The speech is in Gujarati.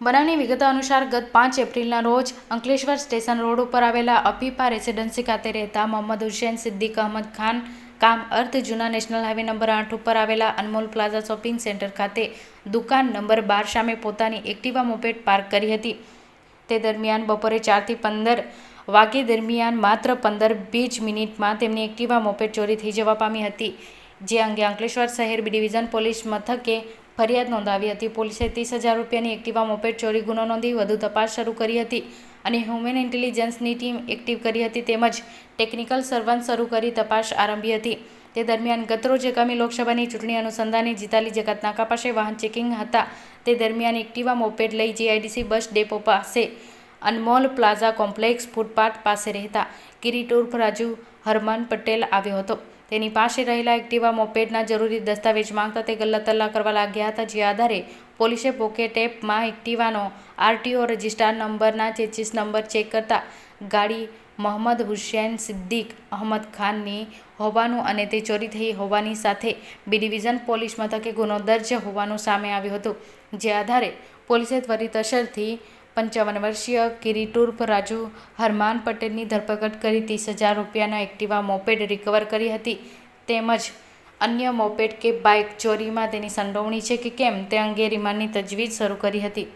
બનાવની વિગતો અનુસાર ગત પાંચ એપ્રિલના રોજ અંકલેશ્વર સ્ટેશન રોડ ઉપર આવેલા અપીપા રેસિડેન્સી ખાતે રહેતા મોહમ્મદ હુસેન સિદ્દીક અહમદ ખાન કામ અર્થ જૂના નેશનલ હાઈવે નંબર આઠ ઉપર આવેલા અનમોલ પ્લાઝા શોપિંગ સેન્ટર ખાતે દુકાન નંબર બાર સામે પોતાની એક્ટિવા મોપેટ પાર્ક કરી હતી. તે દરમિયાન બપોરે ચારથી પંદર વાગે દરમિયાન માત્ર પંદર બે જ મિનિટમાં તેમની એક્ટિવા મોપેટ ચોરી થઈ જવા પામી હતી. જે અંગે અંકલેશ્વર શહેર બી ડિવિઝન પોલીસ મથકે ફરિયાદ નોંધાવી હતી. પોલીસે ત્રીસ હજાર રૂપિયાની એક્ટિવા મોપેડ ચોરી ગુનો નોંધી વધુ તપાસ શરૂ કરી હતી અને હ્યુમન ઇન્ટેલિજન્સની ટીમ એક્ટિવ કરી હતી તેમજ ટેકનિકલ સર્વન્ટ શરૂ કરી તપાસ આરંભી હતી. તે દરમિયાન ગતરોજ આગામી લોકસભાની ચૂંટણી અનુસંધાને જીતાલી જગતનાકા પાસે વાહન ચેકિંગ હતા. તે દરમિયાન એક્ટિવા મોપેડ લઈ જીઆઈડીસી બસ ડેપો પાસે, અનમોલ પ્લાઝા કોમ્પ્લેક્સ ફૂટપાથ પાસે રહેતા કિરીટ ઉર્ફ રાજુ હરમન પટેલ આવ્યો હતો. તેની પાસે રહેલા એક્ટિવા મોપેડના જરૂરી દસ્તાવેજ માંગતા તે ગલ્લાતલ્લા કરવા લાગ્યા હતા, જે આધારે પોલીસે પોકેટ એપમાં એક્ટિવાનો આરટીઓ રજિસ્ટ્રાર નંબરના ચેચીસ નંબર ચેક કરતા ગાડી મોહમ્મદ હુસૈન સિદ્દીક અહમદ ખાનની હોવાનું અને તે ચોરી થઈ હોવાની સાથે બી ડિવિઝન પોલીસ મથકે ગુનો દર્જ હોવાનું સામે આવ્યું હતું, જે આધારે પોલીસે ત્વરિત અસરથી પંચાવન વર્ષીય કિરીટુર્ફ રાજુ હરમાન પટેલની ધરપકડ કરી ત્રીસ હજાર રૂપિયાના એક્ટિવા મોપેડ રિકવર કરી હતી. તેમજ અન્ય મોપેડ કે બાઇક ચોરીમાં તેની સંડોવણી છે કે કેમ તે અંગે રિમાન્ડની તજવીજ શરૂ કરી હતી.